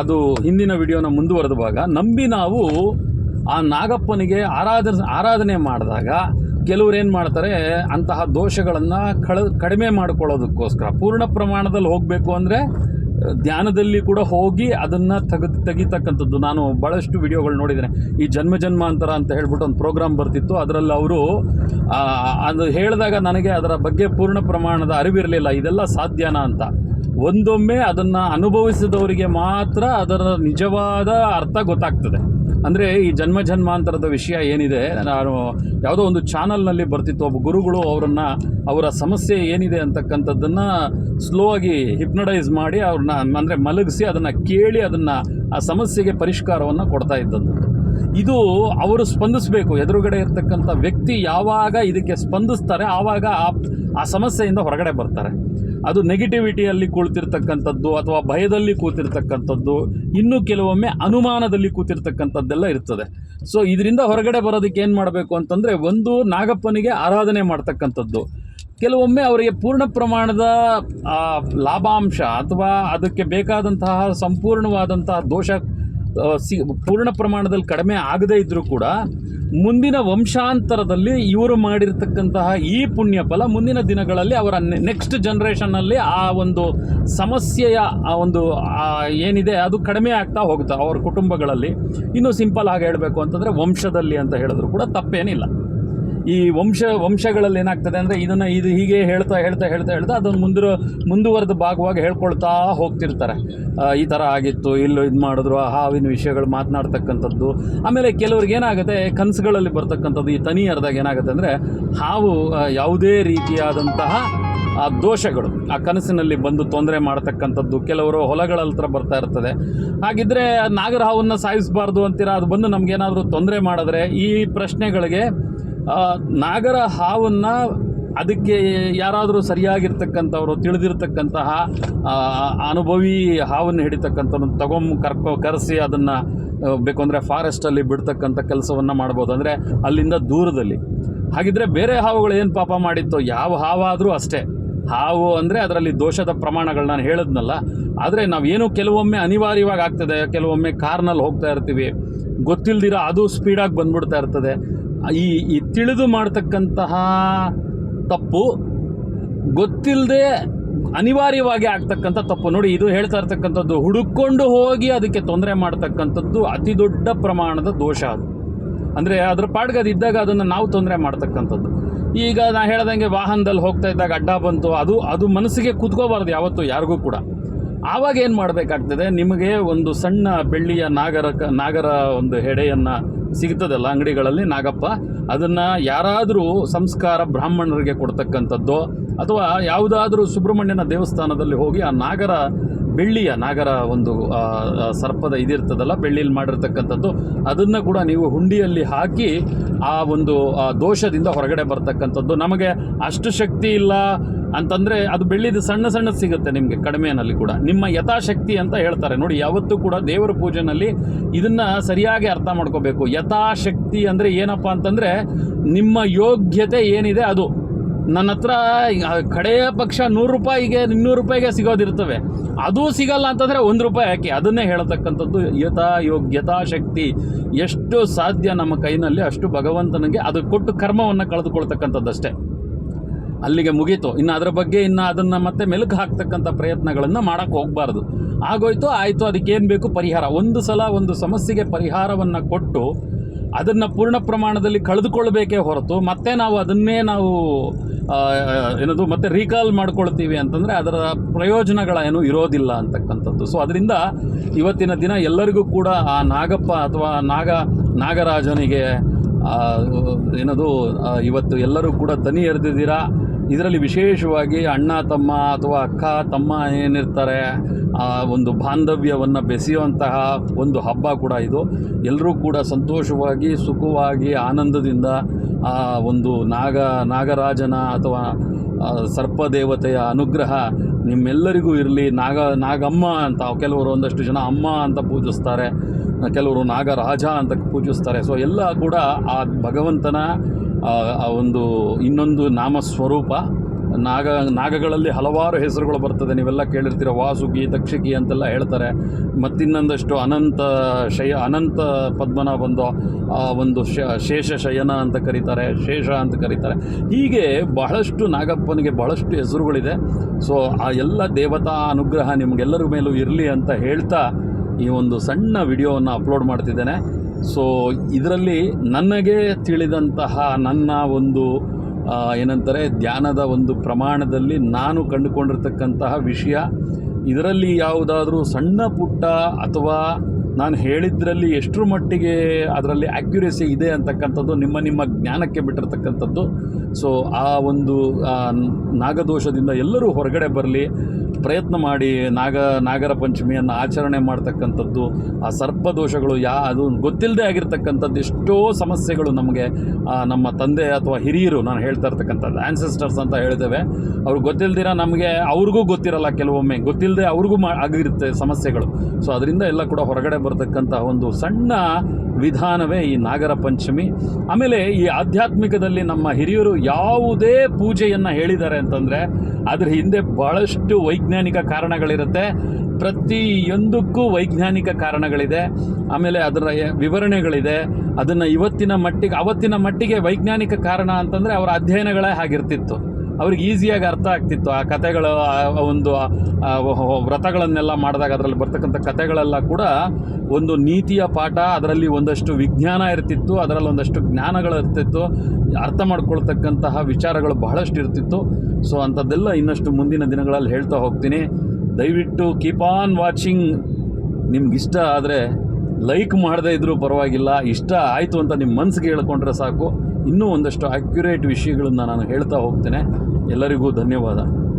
ಅದು ಹಿಂದಿನ ವಿಡಿಯೋನ ಮುಂದುವರೆದ ಭಾಗ ನಂಬಿ ನಾವು ಆ ನಾಗಪ್ಪನಿಗೆ ಆರಾಧನೆ ಆರಾಧನೆ ಮಾಡಿದಾಗ ಕೆಲವ್ರು ಏನು ಮಾಡ್ತಾರೆ, ಅಂತಹ ದೋಷಗಳನ್ನು ಕಳ, ಕಡಿಮೆ ಮಾಡ್ಕೊಳ್ಳೋದಕ್ಕೋಸ್ಕರ ಪೂರ್ಣ ಪ್ರಮಾಣದಲ್ಲಿ ಹೋಗಬೇಕು ಅಂದರೆ, ಧ್ಯಾನದಲ್ಲಿ ಕೂಡ ಹೋಗಿ ಅದನ್ನು ತೆಗೆದು, ತೆಗಿತಕ್ಕಂಥದ್ದು. ನಾನು ಭಾಳಷ್ಟು ವಿಡಿಯೋಗಳು ನೋಡಿದ್ದೇನೆ. ಈ ಜನ್ಮ ಜನ್ಮಾಂತರ ಅಂತ ಹೇಳ್ಬಿಟ್ಟು ಒಂದು ಪ್ರೋಗ್ರಾಮ್ ಬರ್ತಿತ್ತು. ಅದರಲ್ಲಿ ಅವರು ಅದು ಹೇಳಿದಾಗ ನನಗೆ ಅದರ ಬಗ್ಗೆ ಪೂರ್ಣ ಪ್ರಮಾಣದ ಅರಿವಿರಲಿಲ್ಲ. ಇದೆಲ್ಲ ಸಾಧ್ಯನಾ ಅಂತ. ಒಂದೊಮ್ಮೆ ಅದನ್ನು ಅನುಭವಿಸಿದವರಿಗೆ ಮಾತ್ರ ಅದರ ನಿಜವಾದ ಅರ್ಥ ಗೊತ್ತಾಗ್ತದೆ. ಅಂದರೆ ಈ ಜನ್ಮ ಜನ್ಮಾಂತರದ ವಿಷಯ ಏನಿದೆ, ನಾನು ಯಾವುದೋ ಒಂದು ಚಾನಲ್ನಲ್ಲಿ ಬರ್ತಿತ್ತು, ಒಬ್ಬ ಗುರುಗಳು ಅವರನ್ನು, ಅವರ ಸಮಸ್ಯೆ ಏನಿದೆ ಅಂತಕ್ಕಂಥದ್ದನ್ನು ಸ್ಲೋ ಆಗಿ ಹಿಪ್ನಡೈಸ್ ಮಾಡಿ ಅವ್ರನ್ನ, ಅಂದರೆ ಮಲಗಿಸಿ ಅದನ್ನು ಕೇಳಿ ಅದನ್ನು ಆ ಸಮಸ್ಯೆಗೆ ಪರಿಷ್ಕಾರವನ್ನು ಕೊಡ್ತಾ ಇದ್ದದ್ದು. ಇದು ಅವರು ಸ್ಪಂದಿಸಬೇಕು. ಎದುರುಗಡೆ ಇರ್ತಕ್ಕಂಥ ವ್ಯಕ್ತಿ ಯಾವಾಗ ಇದಕ್ಕೆ ಸ್ಪಂದಿಸ್ತಾರೆ, ಆವಾಗ ಆ ಆ ಸಮಸ್ಯೆಯಿಂದ ಹೊರಗಡೆ ಬರ್ತಾರೆ. ಅದು ನೆಗೆಟಿವಿಟಿಯಲ್ಲಿ ಕೂಳ್ತಿರ್ತಕ್ಕಂಥದ್ದು ಅಥವಾ ಭಯದಲ್ಲಿ ಕೂತಿರ್ತಕ್ಕಂಥದ್ದು, ಇನ್ನು ಕೆಲವೊಮ್ಮೆ ಅನುಮಾನದಲ್ಲಿ ಕೂತಿರ್ತಕ್ಕಂಥದ್ದೆಲ್ಲ ಇರ್ತದೆ. ಸೊ ಇದರಿಂದ ಹೊರಗಡೆ ಬರೋದಕ್ಕೆ ಏನು ಮಾಡಬೇಕು ಅಂತಂದರೆ ಒಂದು, ನಾಗಪ್ಪನಿಗೆ ಆರಾಧನೆ ಮಾಡ್ತಕ್ಕಂಥದ್ದು. ಕೆಲವೊಮ್ಮೆ ಅವರಿಗೆ ಪೂರ್ಣ ಪ್ರಮಾಣದ ಲಾಭಾಂಶ ಅಥವಾ ಅದಕ್ಕೆ ಬೇಕಾದಂತಹ ಸಂಪೂರ್ಣವಾದಂತಹ ದೋಷ ಸಿ, ಪೂರ್ಣ ಪ್ರಮಾಣದಲ್ಲಿ ಕಡಿಮೆ ಆಗದೇ ಇದ್ದರೂ ಕೂಡ ಮುಂದಿನ ವಂಶಾಂತರದಲ್ಲಿ ಇವರು ಮಾಡಿರ್ತಕ್ಕಂತಹ ಈ ಪುಣ್ಯ ಫಲ ಮುಂದಿನ ದಿನಗಳಲ್ಲಿ ಅವರ ನೆಕ್ಸ್ಟ್ ಜನ್ರೇಷನ್ನಲ್ಲಿ ಆ ಒಂದು ಸಮಸ್ಯೆಯ ಆ ಒಂದು ಏನಿದೆ ಅದು ಕಡಿಮೆ ಆಗ್ತಾ ಹೋಗುತ್ತೆ ಅವ್ರ ಕುಟುಂಬಗಳಲ್ಲಿ. ಇನ್ನೂ ಸಿಂಪಲ್ ಆಗಿ ಹೇಳಬೇಕು ಅಂತಂದರೆ ವಂಶದಲ್ಲಿ ಅಂತ ಹೇಳಿದ್ರು ಕೂಡ ತಪ್ಪೇನಿಲ್ಲ. ಈ ವಂಶ ವಂಶಗಳಲ್ಲಿ ಏನಾಗ್ತದೆ ಅಂದರೆ ಇದನ್ನು ಇದು ಹೀಗೆ ಹೇಳ್ತಾ ಹೇಳ್ತಾ ಹೇಳ್ತಾ ಹೇಳ್ತಾ ಅದನ್ನು ಮುಂದಿರ, ಮುಂದುವರೆದ ಭಾಗವಾಗಿ ಹೇಳ್ಕೊಳ್ತಾ ಹೋಗ್ತಿರ್ತಾರೆ. ಈ ಥರ ಆಗಿತ್ತು, ಇಲ್ಲೂ ಇದು ಮಾಡಿದ್ರು, ಆ ಹಾವಿನ ವಿಷಯಗಳು ಮಾತನಾಡ್ತಕ್ಕಂಥದ್ದು. ಆಮೇಲೆ ಕೆಲವ್ರಿಗೆ ಏನಾಗುತ್ತೆ, ಕನಸುಗಳಲ್ಲಿ ಬರ್ತಕ್ಕಂಥದ್ದು, ಈ ತನಿ ಅರ್ದಾಗ ಏನಾಗುತ್ತೆ ಅಂದರೆ ಹಾವು ಯಾವುದೇ ರೀತಿಯಾದಂತಹ, ಆ, ದೋಷಗಳು, ಆ ಕನಸಿನಲ್ಲಿ ಬಂದು ತೊಂದರೆ ಮಾಡ್ತಕ್ಕಂಥದ್ದು, ಕೆಲವರು ಹೊಲಗಳ ಹತ್ರ ಬರ್ತಾ ಇರ್ತದೆ. ಹಾಗಿದ್ರೆ ನಾಗರ ಹಾವನ್ನು ಸಾಯಿಸಬಾರ್ದು ಅಂತೀರಾ? ಅದು ಬಂದು ನಮಗೇನಾದರೂ ತೊಂದರೆ ಮಾಡಿದ್ರೆ ಈ ಪ್ರಶ್ನೆಗಳಿಗೆ ನಾಗರ ಹಾವನ್ನು ಅದಕ್ಕೆ ಯಾರಾದರೂ ಸರಿಯಾಗಿರ್ತಕ್ಕಂಥವ್ರು, ತಿಳಿದಿರ್ತಕ್ಕಂತಹ ಅನುಭವಿ ಹಾವನ್ನು ಹಿಡಿತಕ್ಕಂಥವ್ರು ತಗೊಂಬ ಕರ್ಕೊ, ಕರೆಸಿ ಅದನ್ನು ಬೇಕು ಅಂದರೆ ಫಾರೆಸ್ಟಲ್ಲಿ ಬಿಡ್ತಕ್ಕಂಥ ಕೆಲಸವನ್ನು ಮಾಡ್ಬೋದು. ಅಂದರೆ ಅಲ್ಲಿಂದ ದೂರದಲ್ಲಿ. ಹಾಗಿದ್ರೆ ಬೇರೆ ಹಾವುಗಳು ಏನು ಪಾಪ ಮಾಡಿತ್ತು, ಯಾವ ಹಾವಾದರೂ ಅಷ್ಟೇ. ಹಾವು ಅಂದರೆ ಅದರಲ್ಲಿ ದೋಷದ ಪ್ರಮಾಣಗಳು ನಾನು ಹೇಳಿದ್ನಲ್ಲ. ಆದರೆ ನಾವೇನು ಕೆಲವೊಮ್ಮೆ ಅನಿವಾರ್ಯವಾಗಿ ಆಗ್ತದೆ. ಕೆಲವೊಮ್ಮೆ ಕಾರ್ನಲ್ಲಿ ಹೋಗ್ತಾ ಇರ್ತೀವಿ. ಗೊತ್ತಿಲ್ದಿರ ಅದು ಸ್ಪೀಡಾಗಿ ಬಂದ್ಬಿಡ್ತಾ ಇರ್ತದೆ. ಈ ಈ ತಿಳಿದು ಮಾಡ್ತಕ್ಕಂತಹ ತಪ್ಪು ಗೊತ್ತಿಲ್ಲದೆ ಅನಿವಾರ್ಯವಾಗಿ ಆಗ್ತಕ್ಕಂಥ ತಪ್ಪು. ನೋಡಿ, ಇದು ಹೇಳ್ತಾ ಇರ್ತಕ್ಕಂಥದ್ದು, ಹುಡುಕೊಂಡು ಹೋಗಿ ಅದಕ್ಕೆ ತೊಂದರೆ ಮಾಡ್ತಕ್ಕಂಥದ್ದು ಅತಿ ದೊಡ್ಡ ಪ್ರಮಾಣದ ದೋಷ ಅದು. ಅಂದರೆ ಅದ್ರ ಪಾಡ್ಗೆ ಇದ್ದಾಗ ಅದನ್ನು ನಾವು ತೊಂದರೆ ಮಾಡ್ತಕ್ಕಂಥದ್ದು. ಈಗ ನಾ ಹೇಳ್ದಂಗೆ ವಾಹನದಲ್ಲಿ ಹೋಗ್ತಾ ಇದ್ದಾಗ ಅಡ್ಡ ಬಂತು, ಅದು ಅದು ಮನಸ್ಸಿಗೆ ಕುತ್ಕೋಬಾರ್ದು ಯಾವತ್ತೂ ಯಾರಿಗೂ ಕೂಡ. ಆವಾಗ ಏನು ಮಾಡಬೇಕಾಗ್ತದೆ? ನಿಮಗೆ ಒಂದು ಸಣ್ಣ ಬೆಳ್ಳಿಯ ನಾಗರ ನಾಗರ ಒಂದು ಹೆಡೆಯನ್ನು ಸಿಗ್ತದಲ್ಲ ಅಂಗಡಿಗಳಲ್ಲಿ ನಾಗಪ್ಪ, ಅದನ್ನು ಯಾರಾದರೂ ಸಂಸ್ಕಾರ ಬ್ರಾಹ್ಮಣರಿಗೆ ಕೊಡ್ತಕ್ಕಂಥದ್ದು ಅಥವಾ ಯಾವುದಾದ್ರೂ ಸುಬ್ರಹ್ಮಣ್ಯನ ದೇವಸ್ಥಾನದಲ್ಲಿ ಹೋಗಿ ಆ ನಾಗರ ಬೆಳ್ಳಿಯ, ನಾಗರ ಒಂದು ಸರ್ಪದ ಇದಿರ್ತದಲ್ಲ, ಬೆಳ್ಳಿಯಲ್ಲಿ ಮಾಡಿರ್ತಕ್ಕಂಥದ್ದು, ಅದನ್ನು ಕೂಡ ನೀವು ಹುಂಡಿಯಲ್ಲಿ ಹಾಕಿ ಆ ಒಂದು ದೋಷದಿಂದ ಹೊರಗಡೆ ಬರ್ತಕ್ಕಂಥದ್ದು. ನಮಗೆ ಅಷ್ಟು ಶಕ್ತಿ ಇಲ್ಲ ಅಂತಂದರೆ ಅದು ಬೆಳ್ಳಿದು ಸಣ್ಣ ಸಣ್ಣ ಸಿಗುತ್ತೆ ನಿಮಗೆ ಕಡಿಮೆನಲ್ಲಿ ಕೂಡ. ನಿಮ್ಮ ಯಥಾಶಕ್ತಿ ಅಂತ ಹೇಳ್ತಾರೆ. ನೋಡಿ, ಯಾವತ್ತೂ ಕೂಡ ದೇವರ ಪೂಜೆನಲ್ಲಿ ಇದನ್ನು ಸರಿಯಾಗಿ ಅರ್ಥ ಮಾಡ್ಕೋಬೇಕು. ಯಥಾಶಕ್ತಿ ಅಂದರೆ ಏನಪ್ಪ ಅಂತಂದರೆ ನಿಮ್ಮ ಯೋಗ್ಯತೆ ಏನಿದೆ ಅದು. ನನ್ನ ಹತ್ರ ಕಡೆಯ ಪಕ್ಷ ನೂರು ರೂಪಾಯಿಗೆ, ಇನ್ನೂರು ರೂಪಾಯಿಗೆ ಸಿಗೋದಿರ್ತವೆ. ಅದು ಸಿಗಲ್ಲ ಅಂತಂದರೆ ಒಂದು ರೂಪಾಯಿ ಹಾಕಿ. ಅದನ್ನೇ ಹೇಳ್ತಕ್ಕಂಥದ್ದು ಯಥಾ ಯೋಗ್ಯತಾ ಶಕ್ತಿ. ಎಷ್ಟು ಸಾಧ್ಯ ನಮ್ಮ ಕೈನಲ್ಲಿ, ಅಷ್ಟು ಭಗವಂತನಿಗೆ ಅದು ಕೊಟ್ಟು ಕರ್ಮವನ್ನು ಕಳೆದುಕೊಳ್ತಕ್ಕಂಥದ್ದಷ್ಟೇ. ಅಲ್ಲಿಗೆ ಮುಗೀತು. ಇನ್ನು ಅದರ ಬಗ್ಗೆ ಇನ್ನು ಅದನ್ನು ಮತ್ತೆ ಮೆಲುಕು ಹಾಕ್ತಕ್ಕಂಥ ಪ್ರಯತ್ನಗಳನ್ನು ಮಾಡೋಕ್ಕೆ ಹೋಗಬಾರ್ದು. ಆಗೋಯ್ತು, ಆಯಿತು ಅದಕ್ಕೇನು ಬೇಕು? ಪರಿಹಾರ. ಒಂದು ಸಲ ಒಂದು ಸಮಸ್ಯೆಗೆ ಪರಿಹಾರವನ್ನು ಕೊಟ್ಟು ಅದನ್ನು ಪೂರ್ಣ ಪ್ರಮಾಣದಲ್ಲಿ ಕಳೆದುಕೊಳ್ಬೇಕೇ ಹೊರತು ಮತ್ತೆ ನಾವು ಅದನ್ನೇ ನಾವು ಏನದು, ಮತ್ತೆ ರೀಕಾಲ್ ಮಾಡ್ಕೊಳ್ತೀವಿ ಅಂತಂದರೆ ಅದರ ಪ್ರಯೋಜನಗಳೇನು ಇರೋದಿಲ್ಲ ಅಂತಕ್ಕಂಥದ್ದು. ಸೊ ಅದರಿಂದ ಇವತ್ತಿನ ದಿನ ಎಲ್ಲರಿಗೂ ಕೂಡ ಆ ನಾಗಪ್ಪ ಅಥವಾ ನಾಗ, ನಾಗರಾಜನಿಗೆ ಏನದು ಇವತ್ತು ಎಲ್ಲರೂ ಕೂಡ ತನಿ ಎರೆದಿದ್ದೀರಾ? ಇದರಲ್ಲಿ ವಿಶೇಷವಾಗಿ ಅಣ್ಣ, ತಮ್ಮ ಅಥವಾ ಅಕ್ಕ, ತಮ್ಮ ಏನಿರ್ತಾರೆ, ಆ, ಒಂದು ಬಾಂಧವ್ಯವನ್ನು ಬೆಸೆಯುವಂತಹ ಒಂದು ಹಬ್ಬ ಕೂಡ ಇದು. ಎಲ್ಲರೂ ಕೂಡ ಸಂತೋಷವಾಗಿ, ಸುಖವಾಗಿ, ಆನಂದದಿಂದ, ಆ, ಒಂದು ನಾಗ, ನಾಗರಾಜನ ಅಥವಾ ಸರ್ಪದೇವತೆಯ ಅನುಗ್ರಹ ನಿಮ್ಮೆಲ್ಲರಿಗೂ ಇರಲಿ. ನಾಗ, ನಾಗಮ್ಮ ಅಂತ ಕೆಲವರು ಒಂದಷ್ಟು ಜನ ಅಮ್ಮ ಅಂತ ಪೂಜಿಸ್ತಾರೆ. ಕೆಲವರು ನಾಗರಾಜ ಅಂತ ಪೂಜಿಸ್ತಾರೆ. ಸೊ ಎಲ್ಲ ಕೂಡ ಆ ಭಗವಂತನ, ಆ ಒಂದು ಇನ್ನೊಂದು ನಾಮ ಸ್ವರೂಪ ನಾಗ ನಾಗಗಳಲ್ಲಿ ಹಲವಾರು ಹೆಸರುಗಳು ಬರ್ತದೆ. ನೀವೆಲ್ಲ ಕೇಳಿರ್ತೀರ ವಾಸುಕಿ ತಕ್ಷಕಿ ಅಂತೆಲ್ಲ ಹೇಳ್ತಾರೆ. ಮತ್ತಿನ್ನೊಂದಷ್ಟು ಅನಂತ ಶಯ, ಅನಂತ ಪದ್ಮನ ಬಂದು ಆ, ಒಂದು ಶೇಷ ಶಯನ ಅಂತ ಕರೀತಾರೆ. ಶೇಷ ಅಂತ ಕರೀತಾರೆ. ಹೀಗೆ ಬಹಳಷ್ಟು ನಾಗಪ್ಪನಿಗೆ ಬಹಳಷ್ಟು ಹೆಸರುಗಳಿದೆ. ಸೊ ಆ ಎಲ್ಲ ದೇವತಾ ಅನುಗ್ರಹ ನಿಮಗೆಲ್ಲರ ಮೇಲೂ ಇರಲಿ ಅಂತ ಹೇಳ್ತಾ ಈ ಒಂದು ಸಣ್ಣ ವಿಡಿಯೋವನ್ನು ಅಪ್ಲೋಡ್ ಮಾಡ್ತಿದ್ದೇನೆ. ಸೊ ಇದರಲ್ಲಿ ನನಗೆ ತಿಳಿದಂತಹ ನನ್ನ ಒಂದು ಏನಂತಾರೆ, ಧ್ಯಾನದ ಒಂದು ಪ್ರಮಾಣದಲ್ಲಿ ನಾನು ಕಂಡುಕೊಂಡಿರ್ತಕ್ಕಂತಹ ವಿಷಯ, ಇದರಲ್ಲಿ ಯಾವುದಾದ್ರೂ ಸಣ್ಣ ಪುಟ್ಟ ಅಥವಾ ನಾನು ಹೇಳಿದ್ರಲ್ಲಿ ಎಷ್ಟರ ಮಟ್ಟಿಗೆ ಅದರಲ್ಲಿ ಆ್ಯಕ್ಯುರೇಸಿ ಇದೆ ಅಂತಕ್ಕಂಥದ್ದು, ನಿಮ್ಮ ನಿಮ್ಮ ಜ್ಞಾನಕ್ಕೆ ಬಿಟ್ಟಿರ್ತಕ್ಕಂಥದ್ದು ಸೊ ಆ ಒಂದು ನಾಗದೋಷದಿಂದ ಎಲ್ಲರೂ ಹೊರಗಡೆ ಬರಲಿ, ಪ್ರಯತ್ನ ಮಾಡಿ, ನಾಗ, ನಾಗರ ಪಂಚಮಿಯನ್ನು ಆಚರಣೆ ಮಾಡ್ತಕ್ಕಂಥದ್ದು, ಆ ಸರ್ಪ ದೋಷಗಳು ಯಾ, ಅದು ಗೊತ್ತಿಲ್ಲದೆ ಆಗಿರ್ತಕ್ಕಂಥದ್ದು ಎಷ್ಟೋ ಸಮಸ್ಯೆಗಳು ನಮಗೆ ನಮ್ಮ ತಂದೆ ಅಥವಾ ಹಿರಿಯರು, ನಾನು ಹೇಳ್ತಾ ಇರ್ತಕ್ಕಂಥದ್ದು ಆ್ಯನ್ಸೆಸ್ಟರ್ಸ್ ಅಂತ ಹೇಳ್ತೇವೆ ಅವ್ರಿಗೆ ಗೊತ್ತಿಲ್ದಿರ ನಮಗೆ, ಅವ್ರಿಗೂ ಗೊತ್ತಿರಲ್ಲ ಕೆಲವೊಮ್ಮೆ ಗೊತ್ತಿಲ್ಲದೆ ಅವ್ರಿಗೂ ಮಾ, ಆಗಿರುತ್ತೆ ಸಮಸ್ಯೆಗಳು. ಸೊ ಅದರಿಂದ ಎಲ್ಲ ಕೂಡ ಹೊರಗಡೆ ಬರ್ತಕ್ಕಂಥ ಒಂದು ಸಣ್ಣ ವಿಧಾನವೇ ಈ ನಾಗರ ಪಂಚಮಿ. ಆಮೇಲೆ ಈ ಆಧ್ಯಾತ್ಮಿಕದಲ್ಲಿ ನಮ್ಮ ಹಿರಿಯರು ಯಾವುದೇ ಪೂಜೆಯನ್ನು ಹೇಳಿದ್ದಾರೆ ಅಂತಂದರೆ, ಅದ್ರ ಹಿಂದೆ ಭಾಳಷ್ಟು ವೈಜ್ಞಾನಿಕ ಕಾರಣಗಳಿರುತ್ತೆ. ಪ್ರತಿಯೊಂದಕ್ಕೂ ವೈಜ್ಞಾನಿಕ ಕಾರಣಗಳಿದೆ. ಆಮೇಲೆ ಅದರ ವಿವರಣೆಗಳಿದೆ. ಅದನ್ನು ಇವತ್ತಿನ ಮಟ್ಟಿಗೆ, ಅವತ್ತಿನ ಮಟ್ಟಿಗೆ ವೈಜ್ಞಾನಿಕ ಕಾರಣ ಅಂತಂದರೆ ಅವರ ಅಧ್ಯಯನಗಳೇ ಆಗಿರ್ತಿತ್ತು. ಅವ್ರಿಗೆ ಈಸಿಯಾಗಿ ಅರ್ಥ ಆಗ್ತಿತ್ತು. ಆ ಕಥೆಗಳು, ಆ ಒಂದು ವ್ರತಗಳನ್ನೆಲ್ಲ ಮಾಡಿದಾಗ ಅದರಲ್ಲಿ ಬರ್ತಕ್ಕಂಥ ಕಥೆಗಳೆಲ್ಲ ಕೂಡ ಒಂದು ನೀತಿಯ ಪಾಠ, ಅದರಲ್ಲಿ ಒಂದಷ್ಟು ವಿಜ್ಞಾನ ಇರ್ತಿತ್ತು, ಅದರಲ್ಲಿ ಒಂದಷ್ಟು ಜ್ಞಾನಗಳು ಇರ್ತಿತ್ತು, ಅರ್ಥ ಮಾಡ್ಕೊಳ್ತಕ್ಕಂತಹ ವಿಚಾರಗಳು ಬಹಳಷ್ಟು ಇರ್ತಿತ್ತು. ಸೊ, ಅಂಥದ್ದೆಲ್ಲ ಇನ್ನಷ್ಟು ಮುಂದಿನ ದಿನಗಳಲ್ಲಿ ಹೇಳ್ತಾ ಹೋಗ್ತೀನಿ. ದಯವಿಟ್ಟು ಕೀಪ್ ಆನ್ ವಾಚಿಂಗ್ ನಿಮ್ಗೆ ಇಷ್ಟ ಆದರೆ ಲೈಕ್ ಮಾಡದೇ ಇದ್ರೂ ಪರವಾಗಿಲ್ಲ. ಇಷ್ಟ ಆಯಿತು ಅಂತ ನಿಮ್ಮ ಮನಸ್ಸಿಗೆ ಹೇಳ್ಕೊಂಡ್ರೆ ಸಾಕು. ಇನ್ನೂ ಒಂದಷ್ಟು ಅಕ್ಯುರೇಟ್ ವಿಷಯಗಳನ್ನು ನಾನು ಹೇಳ್ತಾ ಹೋಗ್ತೇನೆ. ಎಲ್ಲರಿಗೂ ಧನ್ಯವಾದ.